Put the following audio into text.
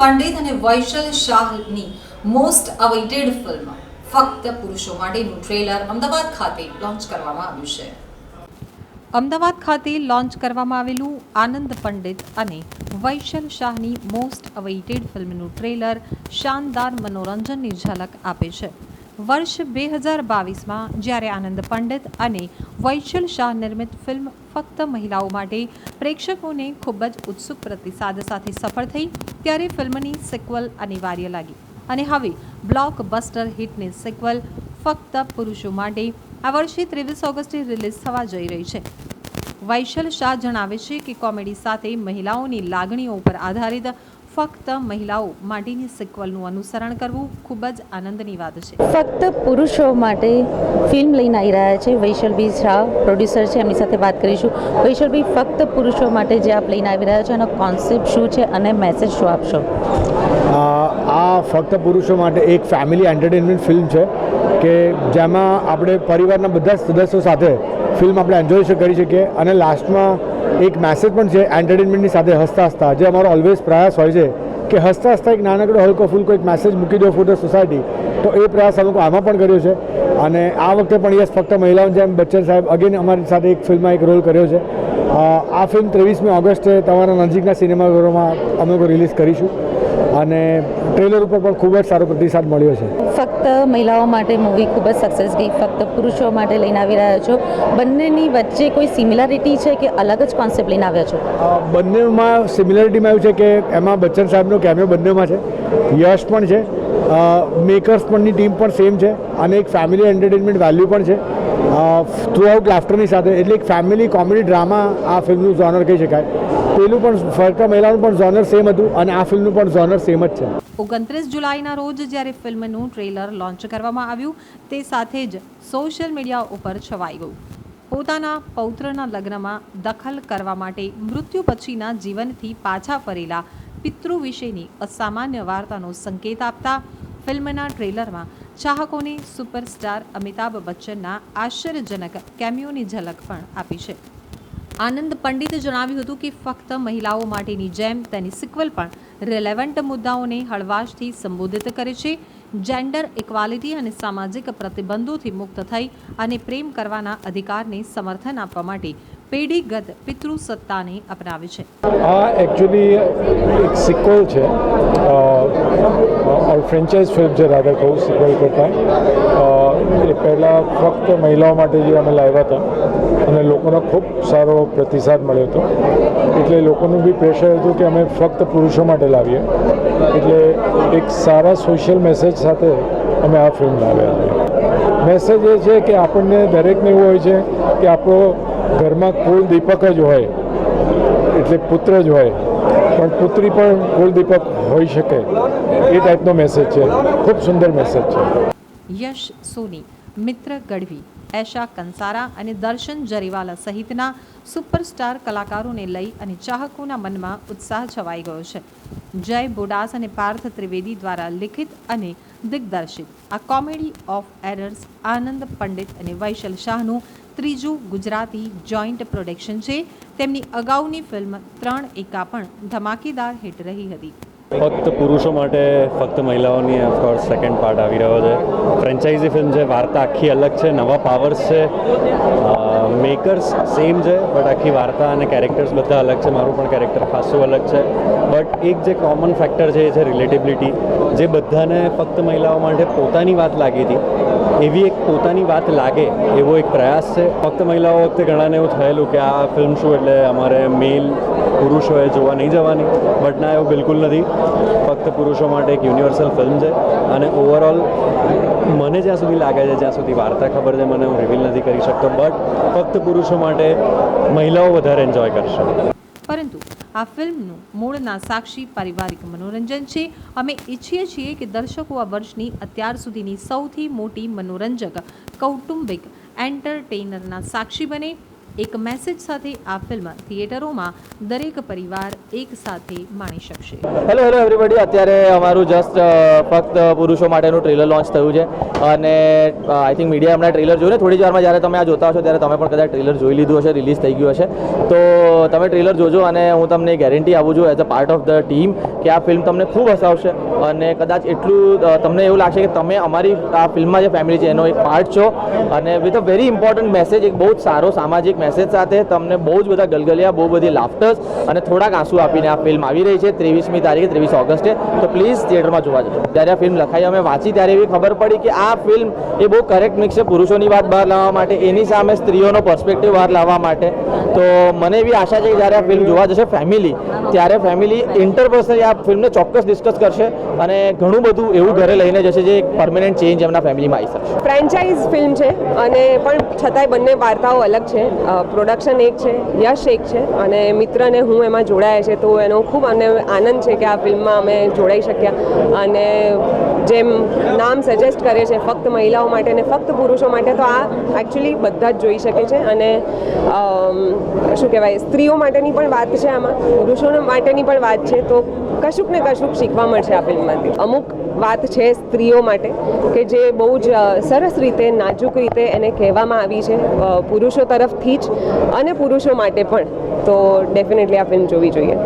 પંડિત અને વૈશલ શાહની most અવેઇટેડ film ફક્ત પુરુષો માટેનું ટ્રેલર અમદાવાદ ખાતે લોન્ચ કરવામાં આવ્યું છે. અમદાવાદ ખાતે લોન્ચ કરવામાં આવેલું આનંદ પંડિત અને વૈશલ શાહની મોસ્ટ અવેઇટેડ ફિલ્મનું ટ્રેલર શાનદાર મનોરંજનની ઝલક આપે છે. વર્ષ બે હજાર બાવીસમાં જ્યારે આનંદ પંડિત અને વૈશલ શાહ નિર્મિત ફિલ્મ ફક્ત મહિલાઓ માટે, પ્રેક્ષકોને ખૂબ જ ઉત્સુક પ્રતિસાદ સાથે સફળ થઈ ત્યારે ફિલ્મની સિક્વલ અનિવાર્ય લાગી. અને હવે બ્લોકબસ્ટર હિટની સિક્વલ ફક્ત પુરુષો માટે આ વર્ષે ત્રેવીસ ઓગસ્ટે રિલીઝ થવા જઈ રહી છે. વૈશલ શાહ જણાવે છે કે કોમેડી સાથે મહિલાઓની લાગણીઓ પર આધારિત ફક્ત મહિલાઓ માટેની સિક્વલનું અનુસરણ કરવું ખૂબ જ આનંદની વાત છે. ફક્ત પુરુષો માટે ફિલ્મ લઈને આવી રહ્યા છે. વૈશલભાઈ શાહ પ્રોડ્યુસર છે. એમની સાથે વાત કરીશું. વૈશલભાઈ ફક્ત પુરુષો માટે જે આપ લઈને આવી રહ્યા છો એનો કોન્સેપ્ટ શું છે અને મેસેજ શું આપશો? આ ફક્ત પુરુષો માટે એક ફેમિલી એન્ટરટેનમેન્ટ ફિલ્મ છે કે જેમાં આપણે પરિવારના બધા સદસ્યો સાથે ફિલ્મ આપણે એન્જોય કરી શકીએ અને લાસ્ટમાં એક મેસેજ પણ છે એન્ટરટેનમેન્ટની સાથે હસતા હસતા, જે અમારો ઓલવેઝ પ્રયાસ હોય છે કે હસતા હસતા એક નાનકડો, હલકો ફૂલકો એક મેસેજ મૂકી દો ધ સોસાયટી તો એ પ્રયાસ અમે આમાં પણ કર્યો છે. અને આ વખતે પણ યસ, ફક્ત મહિલાઓને જેમ બચ્ચન સાહેબ અગેન અમારી સાથે એક ફિલ્મમાં એક રોલ કર્યો છે. આ ફિલ્મ ત્રેવીસમી ઓગસ્ટે તમારા નજીકના સિનેમાઘરોમાં અમે રિલીઝ કરીશું. અને ટ્રેલર ઉપર પણ ખૂબ જ સારો પ્રતિસાદ મળ્યો છે. ફક્ત મહિલાઓ માટે મૂવી ખૂબ જ સક્સેસ ગઈ. ફક્ત પુરુષો માટે લઈને આવી રહ્યા છો. બંનેની વચ્ચે કોઈ સિમિલારિટી છે કે અલગ જ કોન્સેપ્ટ લઈને આવ્યા છો? બંનેમાં સિમિલારિટીમાં આવ્યું છે કે એમાં બચ્ચન સાહેબનો કેમિયો બંનેમાં છે. યશ પણ છે. મેકર્સ પણની ટીમ પણ સેમ છે. અને એક ફેમિલી એન્ટરટેનમેન્ટ વેલ્યુ પણ છે. થ્રુ આઉટ લાફ્ટરની સાથે. એટલે એક ફેમિલી કોમેડી ડ્રામા આ ફિલ્મનું જોનર કહી શકાય. પેલું પણ ફક્ત મહિલાનું પણ ઝોનર સેમ હતું અને આ ફિલ્મનું પણ ઝોનર સેમ જ છે. ઓગણત્રીસ જુલાઈના રોજ જ્યારે ફિલ્મનું ટ્રેલર લોન્ચ કરવામાં આવ્યું, તે સાથે જ સોશિયલ મીડિયા ઉપર છવાઈ ગયું. પોતાના પૌત્રના લગ્નમાં દખલ કરવા માટે મૃત્યુ પછીના જીવનથી પાછા ફરેલા પિતૃ વિશેની અસામાન્ય વાર્તાનો સંકેત આપતા ફિલ્મના ટ્રેલરમાં ચાહકોને સુપરસ્ટાર અમિતાભ બચ્ચનના આશ્ચર્યજનક કેમિયોની ઝલક પણ આપી છે. આનંદ પંડિતે જણાવ્યું હતું કે ફક્ત મહિલાઓ માટેની જેમ તેની સિક્વલ પણ રિલેવન્ટ મુદ્દાઓને હળવાશથી સંબોધિત કરે છે. જેન્ડર ઇક્વાલિટી અને સામાજિક પ્રતિબંધોથી મુક્ત થઈ અને પ્રેમ કરવાના અધિકારને સમર્થન આપવા માટે પેઢીગત પિતૃ સત્તાને અપનાવે છે. આ એકચ્યુઅલી એક સિક્વલ છે. ઓર ફ્રેન્ચાઇઝ ફિલ્મ છે, રાધા કહું, સિક્વલ કરતાં. પહેલાં ફક્ત મહિલાઓ માટે જે અમે લાવ્યા હતા, અને લોકોનો ખૂબ સારો પ્રતિસાદ મળ્યો હતો. એટલે લોકોનું બી પ્રેશર હતું કે અમે ફક્ત પુરુષો માટે લાવીએ. એટલે એક સારા સોશિયલ મેસેજ સાથે અમે આ ફિલ્મ લાવ્યા છે. મેસેજ એ છે કે આપણને દરેકને એવું હોય છે કે આપણો ઘરમાં કુલ દીપક જ હોય, એટલે પુત્ર જ હોય. પણ પુત્રી પણ કુલ દીપક હોઈ શકે. એ ટાઈપનો મેસેજ છે. ખૂબ સુંદર મેસેજ છે. યશ સોની. મિત્ર ગઢવી, એશા કંસારા અને દર્શન જરીવાલા સહિતના સુપરસ્ટાર કલાકારોને લઈ અને ચાહકોના મનમાં ઉત્સાહ છવાઈ ગયો છે. જય બોડાસ અને પાર્થ ત્રિવેદી દ્વારા લિખિત અને દિગ્દર્શિત આ Comedy of Errors Anand Pandit અને વૈશલ શાહનું ત્રીજું ગુજરાતી જોઈન્ટ પ્રોડક્શન છે. તેમની અગાઉની ફિલ્મ ત્રણ એકા પણ ધમાકેદાર હિટ રહી હતી. ફક્ત પુરુષો માટે ફક્ત મહિલાઓની ઓફકોર્સ સેકન્ડ પાર્ટ આવી રહ્યો છે. ફ્રેન્ચાઇઝી ફિલ્મ છે, વાર્તા આખી અલગ છે, નવા પાવર્સ છે. મેકર્સ સેમ છે બટ આખી વાર્તા અને કેરેક્ટર્સ બધા અલગ છે. મારું પણ કેરેક્ટર ખાસું અલગ છે. બટ એક જે કોમન ફેક્ટર છે, એ છે રિલેટેબિલિટી જે બધાને ફક્ત મહિલાઓ માટે પોતાની વાત લાગી હતી, એવી એક પોતાની વાત લાગે, એવો એક પ્રયાસ છે. ફક્ત મહિલાઓ વખતે ઘણાને એવું થયેલું કે આ ફિલ્મ શું એટલે અમારે મેલ પુરુષોએ જોવા નહીં જવાની. બટ ના, એવું બિલકુલ નથી. ફક્ત પુરુષો માટે એક યુનિવર્સલ ફિલ્મ છે. અને ઓવરઓલ મને જ્યાં સુધી લાગે છે, જ્યાં સુધી વાર્તા ખબર છે, મને હું રિવીલ નથી કરી શકતો. બટ ફક્ત પુરુષો માટે મહિલાઓ વધારે એન્જોય કરશે. પરંતુ આ ફિલ્મનું મૂળના સાક્ષી પારિવારિક મનોરંજન છે. અમે ઈચ્છીએ છીએ કે દર્શકો આ વર્ષની અત્યાર સુધીની સૌથી મોટી મનોરંજક, કૌટુંબિક એન્ટરટેનરના સાક્ષી બને. એક મેસેજ સાથે આ ફિલ્મ થિયેટરોમાં દરેક પરિવાર એક સાથે માણી શકશે. હેલો હેલો એવરીબડી અત્યારે અમારું જસ્ટ ફક્ત પુરુષો માટેનું ટ્રેલર લોન્ચ થયું છે. અને આઈ થિંક મીડિયા હમણાં ટ્રેલર જોયું ને? થોડી વારમાં જ્યારે તમે આ જોતા હશો ત્યારે તમે પણ કદાચ ટ્રેલર જોઈ લીધું હશે રિલીઝ થઈ ગયું હશે. તો તમે ટ્રેલર જોજો અને હું તમને ગેરંટી આપું છું as a part of the team કે આ ફિલ્મ તમને ખૂબ હસાવશે. અને કદાચ એટલું તમને એવું લાગશે કે તમે અમારી આ ફિલ્મમાં જે ફેમિલી છે એનો એક પાર્ટ છો. અને with a very important message એક બહુ જ સારો સામાજિક મેસેજ સાથે તમને બહુ જ બધા ગલગલિયા, બહુ બધી લાફ્ટર્સ અને થોડાક આંસુ આપીને આ ફિલ્મ આવી રહી છે. ત્રેવીસમી તારીખે, ત્રેવીસ ઓગસ્ટે. તો પ્લીઝ થિયેટરમાં જોવા જજો. જ્યારે આ ફિલ્મ લખાઈ અમે વાંચી ત્યારે એવી ખબર પડી કે આ ફિલ્મ એ બહુ કરેક્ટ મિક્સ છે પુરુષોની વાત બહાર લાવવા માટે, એની સામે સ્ત્રીઓનો પર્સપેક્ટિવ બહાર લાવવા માટે. તો મને એવી આશા છે કે જ્યારે આ ફિલ્મ જોવા જશે ફેમિલી ત્યારે ફેમિલી ઇન્ટરપર્સનલી આ ફિલ્મને ચોક્કસ ડિસ્કસ કરશે અને ઘણું બધું એવું ઘરે લઈને જશે જે પરમેનન્ટ ચેન્જ એમના ફેમિલીમાં આવી શકશે. ફ્રેન્ચાઇઝ ફિલ્મ છે અને પણ છતાંય બંને વાર્તાઓ અલગ છે. પ્રોડક્શન એક છે, યશ એક છે અને મિત્રને હું એમાં જોડાયા છે તો એનો ખૂબ અમને આનંદ છે કે આ ફિલ્મમાં અમે જોડાઈ શક્યા. અને જેમ નામ સજેસ્ટ કરે છે ફક્ત મહિલાઓ માટે અને ફક્ત પુરુષો માટે તો આ એકચ્યુઅલી બધા જ જોઈ શકે છે. અને શું કહેવાય, સ્ત્રીઓ માટેની પણ વાત છે આમાં. પુરુષો માટેની પણ વાત છે, તો કશુંક ને કશુંક શીખવા મળશે આ ફિલ્મમાંથી. અમુક વાત છે સ્ત્રીઓ માટે, કે જે બહુ જ સરસ રીતે, નાજુક રીતે એને કહેવામાં આવી છે પુરુષો તરફથી જ અને પુરુષો માટે પણ. તો ડેફિનેટલી આ ફિલ્મ જોવી જોઈએ.